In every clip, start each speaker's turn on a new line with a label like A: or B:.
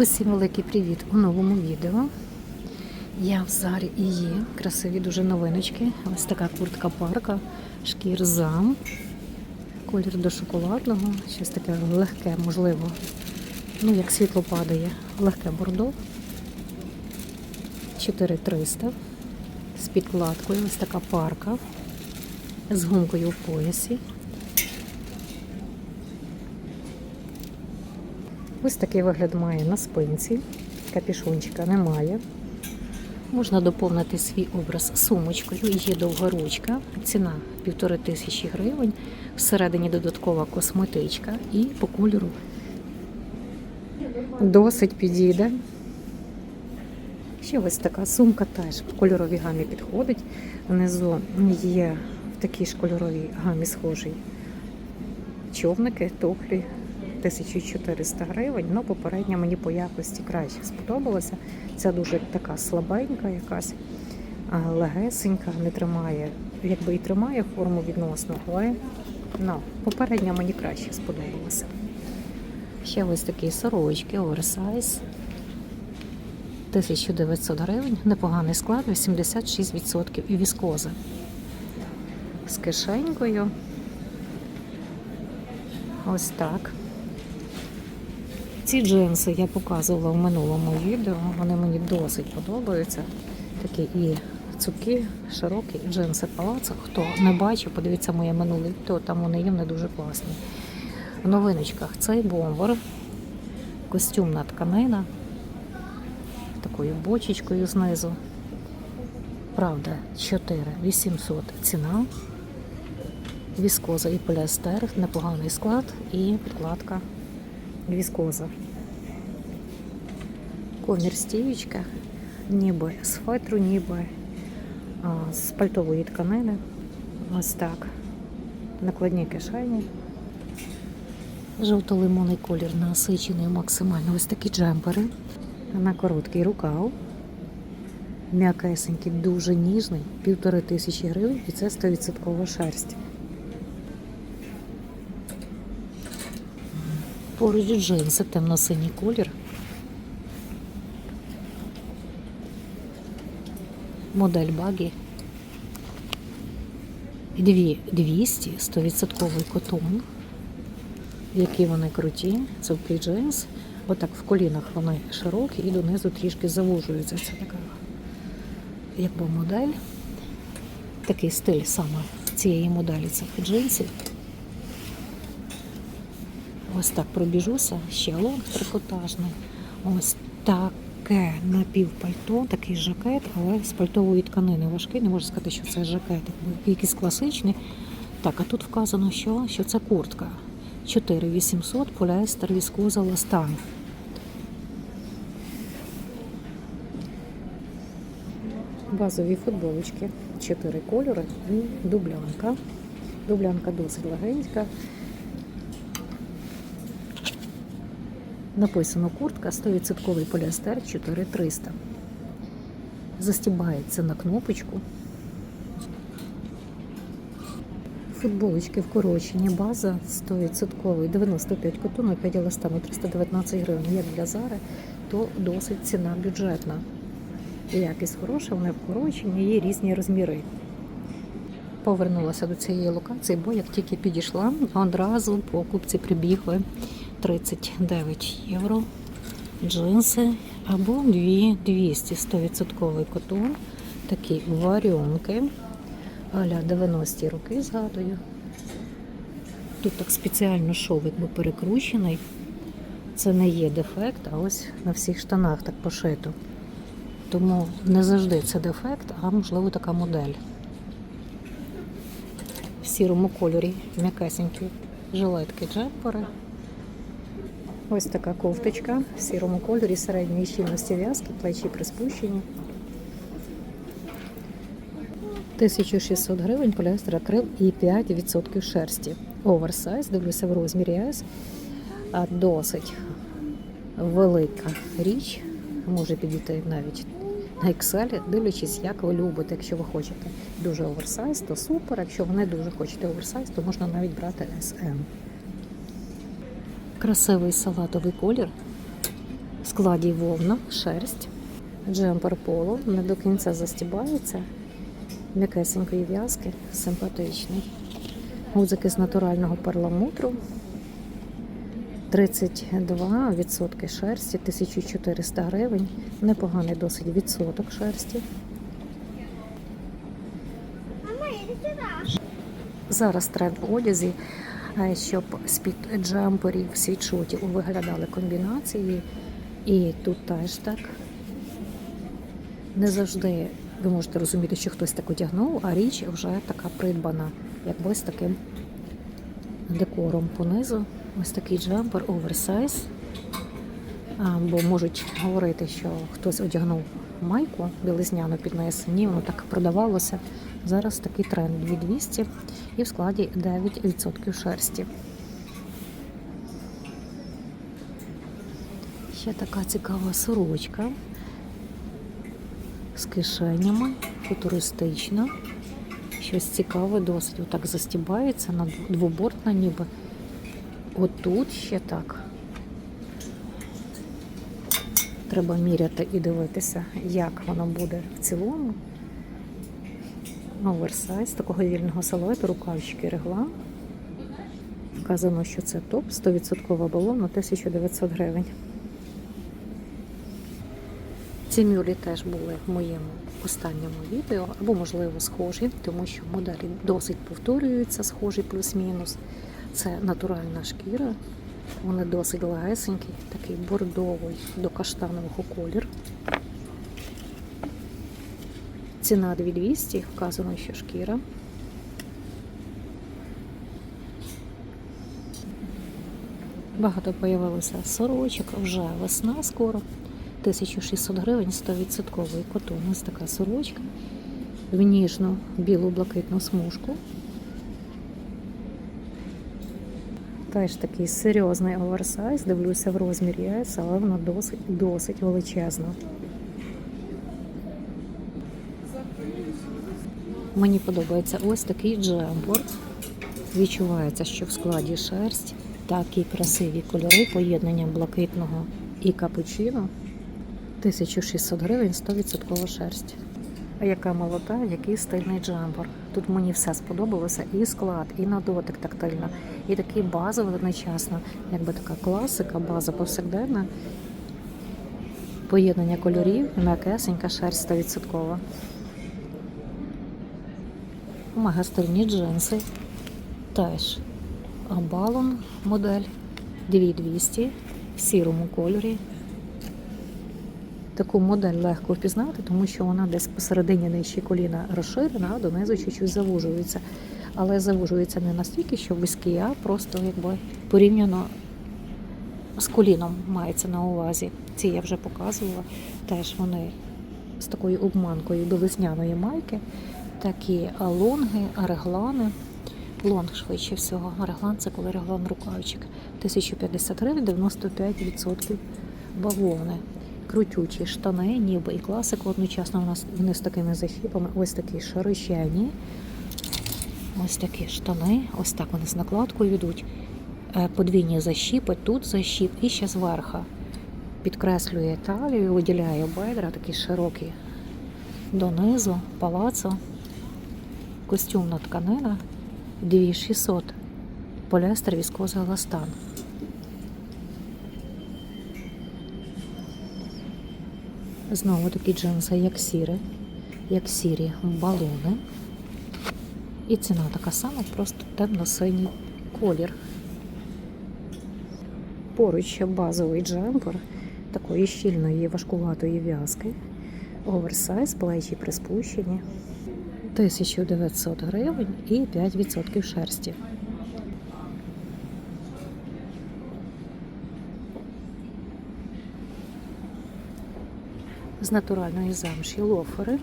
A: Усім великий привіт у новому відео. Я в Зарі і є. Красиві дуже новиночки. Ось така куртка парка, шкір зам, колір до шоколадного, щось таке легке, можливо. Ну, як світло падає, легке бордо. 4300 з підкладкою. Ось така парка з гумкою в поясі. Ось такий вигляд має на спинці. Капішончика немає. Можна доповнити свій образ сумочкою. Є довга ручка, ціна півтори тисячі гривень. Всередині додаткова косметичка і по кольору досить підійде. Ще ось така сумка теж в кольоровій гамі підходить. Внизу є в такій ж кольоровій гамі схожий човники, туфлі 1400 гривень. Ну, попередня мені по якості краще сподобалася. Ця дуже така слабенька, якась легесенька, не тримає, якби і тримає форму відносно, але ну, попередня мені краще сподобалася. Ще ось такі сорочки, оверсайз. 1900 гривень, непоганий склад, 86% і віскоза. З кишенькою. Ось так. Ці джинси я показувала в минулому відео. Вони мені досить подобаються. Такі і цупкі, широкі джинси палацо. Хто не бачив, подивіться моє минуле відео, там вони є, вони дуже класні. В новиночках цей бомбер, костюмна тканина, такою бочечкою знизу. Правда, 4 800 ціна. Віскоза і поліестер, непоганий склад і підкладка віскоза. Комір стіючка, ніби з фетру, ніби з пальтової тканини. Ось так. Накладні кишені. Жовто-лимонний колір насичений максимально. Ось такі джемпери. На короткий рукав. М'якесенький, дуже ніжний, півтори тисячі гривень, і це 100% шерсть. Поруч джинси, темно-синій колір. Модель багі. Дві 200, 100% котон. Які вони круті. Цупкий джинс. Отак в колінах вони широкі і донизу трішки завужуються. Це така якби модель. Такий стиль саме цієї моделі цих джинсів. Ось так пробіжуся, ще лонг трикотажний. Ось таке напівпальто, такий жакет, але з пальтової тканини важкий. Не можу сказати, що це жакет, якийсь класичний. Так, а тут вказано, що, що це куртка. 4800 поліестер віскоза ластан. Базові футболочки, 4 кольори і дублянка. Дублянка досить легенька. Написано куртка 100% поліестер 4300. Застібається на кнопочку. Футболочки вкорочені, база 100%, 95 котону, 5 еластану, 319 гривень. Як для Зари, то досить ціна бюджетна. Якість хороша, вони вкорочені, є різні розміри. Повернулася до цієї локації, бо як тільки підійшла, одразу покупці прибігли 39 євро. Джинси або 2200 100% котон. Такі варіонки. Аля 90-ті роки згадую. Тут так спеціально шов якби перекручений. Це не є дефект, а ось на всіх штанах так пошито. Тому не завжди це дефект, а можливо така модель. В сірому кольорі м'якесенькі жилетки джемпери. Ось така кофточка в сірому кольорі середньої щільності в'язки, плечі приспущені. 1600 гривень поліестер акрил і 5% шерсті. Оверсайз, дивлюся в розмірі S. А Досить велика річ. Може підійти навіть на Excel, дивлячись, як ви любите. Якщо ви хочете дуже оверсайз, то супер. Якщо ви не дуже хочете оверсайз, то можна навіть брати SM. Красивий салатовий колір з складі вовна, шерсть, джемпер поло, не до кінця застібається, м'якесенької в'язки, симпатичний. Гудзики з натурального перламутру. 32% шерсті, 1400 гривень. Непоганий досить відсоток шерсті. Зараз тренд в одязі, щоб з-під джемперів, світшотів виглядали комбінації. І тут теж так. Не завжди ви можете розуміти, що хтось так одягнув, а річ вже така придбана, як ось таким декором понизу. Ось такий джемпер оверсайз. Бо можуть говорити, що хтось одягнув майку білизняну під низ. Ні, воно так продавалося. Зараз такий тренд 2200 і в складі 9% шерсті. Ще така цікава сорочка з кишенями, футуристична. Щось цікаве, досить отак застібається, на двобортна ніби. Отут ще так. Треба міряти і дивитися, як воно буде в цілому. Оверсайз такого вільного силуету, рукавчики регла. Вказано, що це топ 100% балон на 1900 гривень. Ці мюлі теж були в моєму останньому відео, або, можливо, схожі, тому що моделі досить повторюються, схожі плюс-мінус. Це натуральна шкіра, вони досить легесенькі, такий бордовий до каштанового колір. Ціна 2200, вказано, що шкіра. Багато появилося сорочок, вже весна скоро. 1600 гривень 100% котон. Ось така сорочка в ніжну білу блакитну смужку. Теж такий серйозний оверсайз. Дивлюся в розмірі але вона досить, досить величезна. Мені подобається ось такий джемпер. Відчувається, що в складі шерсть, такі красиві кольори, поєднання блакитного і капучино. 1600 гривень, 100% шерсть. А яка молода, який стильний джемпер. Тут мені все сподобалося, і склад, і на дотик тактильно, і такий базовий одночасно, якби така класика, база повсякденна. Поєднання кольорів, м'якесенька шерсть 100%. Магастильні джинси. Теж балон модель 2200 в сірому кольорі. Таку модель легко впізнати, тому що вона десь посередині нижче коліна розширена, а донизу чуть-чуть завужується. Але завужується не настільки, що вузькі, а просто якби порівняно з коліном мається на увазі. Ці я вже показувала. Теж вони з такою обманкою до весняної майки. Такі лонги, реглани. Лонг швидше всього. Реглан це коли реглан рукавчик. 1050 гривень, 95% бавовни крутючі штани, ніби і класику одночасно у нас вони з такими захіпами. Ось такі широчені. Ось такі штани. Ось так вони з накладкою йдуть. Е, Подвійні защіпи, тут защіп і ще зверху. Підкреслює талію, виділяє бедра, такі широкі донизу, палацо. Костюмна тканина 2600. Поліестер віскоза еластан. Знову такі джинси, як сірі, як сірі балони. І ціна така сама, просто темно-синій колір. Поруч ще базовий джемпер такої щільної важкуватої в'язки. Оверсайз, плечі приспущені. 1900 гривень і 5% шерсті. з натуральної замші лофери.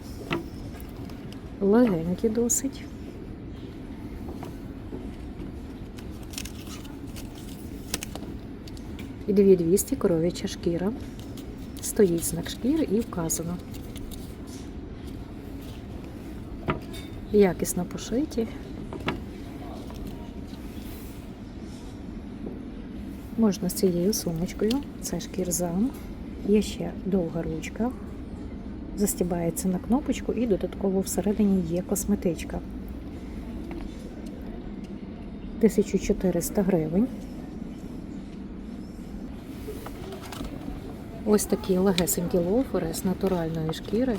A: Легенькі досить. І 2200 коров'яча шкіра. Стоїть знак шкіри і вказано. Якісно пошиті. Можна з цією сумочкою. Це шкірзам. Є ще довга ручка, застібається на кнопочку і додатково всередині є косметичка. 1400 гривень. Ось такі легесенькі лофери з натуральної шкіри.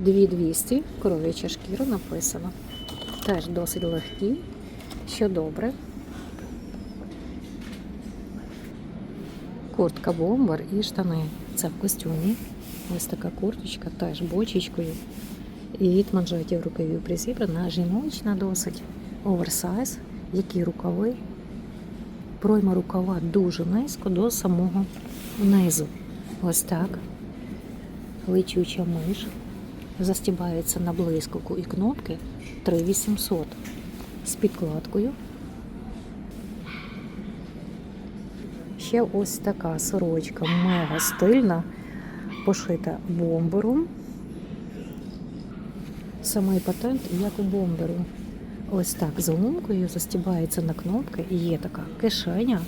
A: 2200, коров'яча шкіра написано. Теж досить легкі, що добре. Куртка бомбер і штани. Це в костюмі. Ось така курточка, теж бочечкою. І від манжетів рукавів присібрана, жіночна досить. Оверсайз, які рукави. Пройма рукава дуже низько до самого низу. Ось так. Летюча миш. Застібається на блискавку і кнопки 3800 з підкладкою. Ще ось така сорочка мега стильна, пошита бомбером. Самий патент, як у бомберу. Ось так з гумкою застібається на кнопки і є така кишеня.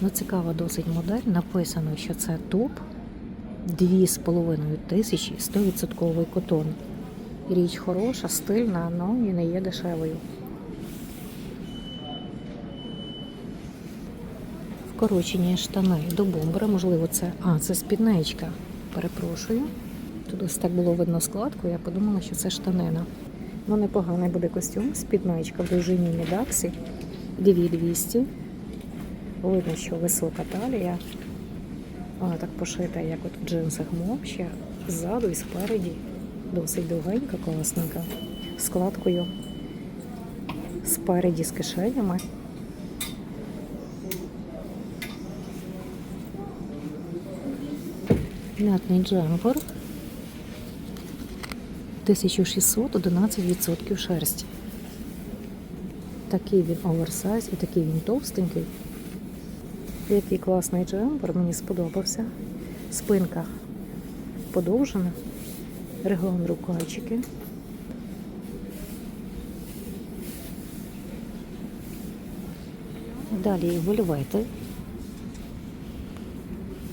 A: Ну, цікава досить модель. Написано, що це топ 2,5 тисячі 100% котон. Річ хороша, стильна, але і не є дешевою. Вкорочені штани до бомбера, можливо, це. А, це спідничка. Перепрошую. Тут ось так було видно складку, я подумала, що це штанина. Ну, непоганий буде костюм, спідничка в довжині Мідаксі 2200. Видно, що висока талія. Вона так пошита, як от в джинсах ще ззаду і спереді. Досить довгенька, класненька. Складкою спереді з кишенями. Мятний джемпер. 1600, 11% шерсті. Такий він оверсайз і такий він товстенький. Який класний джемпер, мені сподобався. Спинка подовжена, реглан рукавчики. Далі вольвети.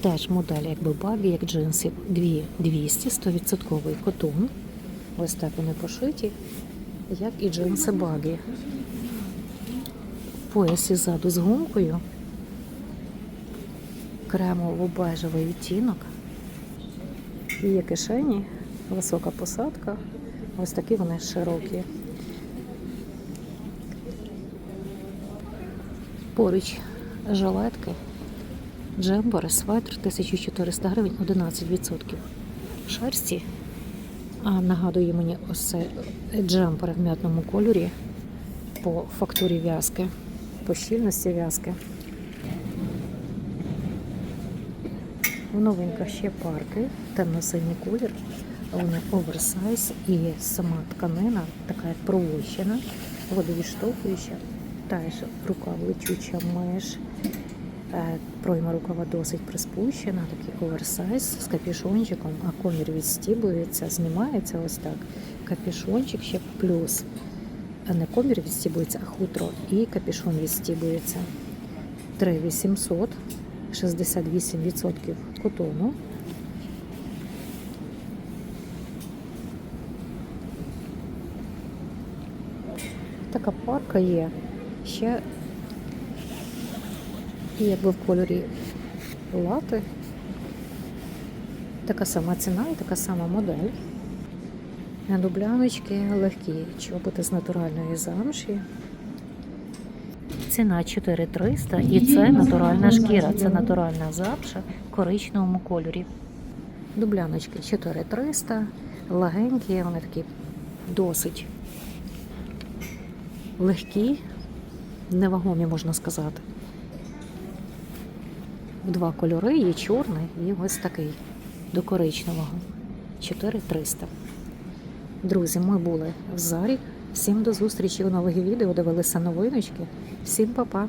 A: Теж модель якби баги, як джинси 2200, 100% котон. Ось так вони пошиті, як і джинси баги. Пояс іззаду з гумкою, кремово-бежевий відтінок. Є кишені, висока посадка. Ось такі вони широкі. Поруч жилетки, джембери, светр 1400 гривень, 11% шерсті. А нагадує мені ось цей джемпер в м'ятному кольорі по фактурі в'язки, по щільності в'язки. В новинках ще парки, темно-синій колір, вони оверсайз і сама тканина, така провощена, водовідштовхуюча, теж рукав лечуча меж. Е, Пройма рукава досить приспущена, такий оверсайз з капюшончиком, а комір відстібується, знімається ось так. Капюшончик ще плюс. А не комір відстібується, а хутро. І капюшон відстібується. 3800, 68% котону. Така парка є. Ще якби в кольорі лати. Така сама ціна і така сама модель. На Дубляночки легкі, чоботи з натуральної замші. Ціна 4300 і це натуральна шкіра, це натуральна замша в коричневому кольорі. Дубляночки 4300, легенькі, вони такі досить легкі, невагомі, можна сказати. В два кольори, є чорний і ось такий до коричневого. 4300. Друзі, ми були в зарі. Всім до зустрічі у нових відео. Дивилися новиночки. Всім па-па!